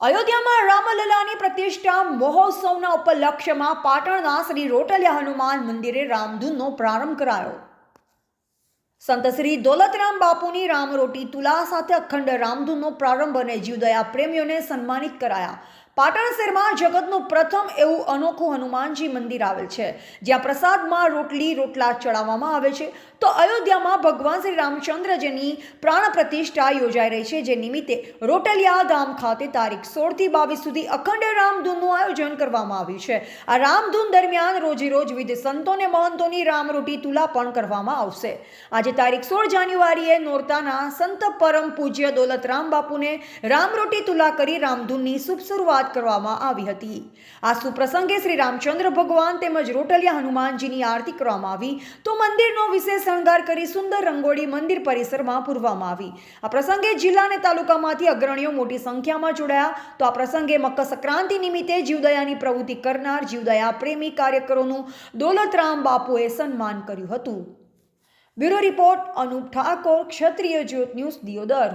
અયોધ્યામાં રામલલાની પ્રતિષ્ઠા મહોત્સવના ઉપલક્ષ્યમાં પાટણના શ્રી રોટલિયા હનુમાન મંદિરે રામધૂનનો પ્રારંભ કરાયો. સંત શ્રી દોલતરામ બાપુની રામરોટી તુલા સાથે અખંડ રામધૂનનો પ્રારંભ અને જીવદયા પ્રેમીઓને સન્માનિત કરાયા. પાટણ શહેરમાં જગતનું પ્રથમ એવું અનોખું હનુમાનજી મંદિર આવેલ છે. જ્યાં પ્રસાદમાં રોટલી, રોટલા ચડાવવામાં આવે છે. તો અયોધ્યામાં ભગવાન શ્રી રામચંદ્રજીની પ્રાણ પ્રતિષ્ઠા યોજાઈ રહી છે, જે નિમિત્તે રોટલિયા ધામ ખાતે તારીખ સોળથી બાવીસ સુધી અખંડ રામધૂનનું આયોજન કરવામાં આવ્યું છે. આ રામધૂન દરમિયાન રોજે રોજ વિવિધ સંતોને મહંતોની રામરોટી તુલા પણ કરવામાં આવશે. આજે તારીખ સોળ જાન્યુઆરીએ નોરતાના સંત પરમ પૂજ્ય દોલતરામ બાપુને રામરોટી તુલા કરી રામધૂનની શુભ શરૂઆત કરવામાં આવી હતી. આ સુપ્રસંગે શ્રી રામચંદ્ર ભગવાન તેમજ રોટલિયા હનુમાનજીની આરતી કરવામાં આવી. તો મંદિરનો વિશેષ શણગાર કરી સુંદર રંગોળી મંદિર પરિસરમાં પૂરવામાં આવી. આ પ્રસંગે જિલ્લા અને તાલુકામાંથી અગ્રણીઓ મોટી સંખ્યામાં જોડાયા. તો આ પ્રસંગે મકર સંક્રાંતિ નિમિત્તે જીવદયાની પ્રવૃત્તિ કરનાર જીવદયા પ્રેમી કાર્યકરોનું દોલતરામ બાપુએ સન્માન કર્યું હતું. Bureau report Anup Thakor, Kshatriya Jyot news Deodar.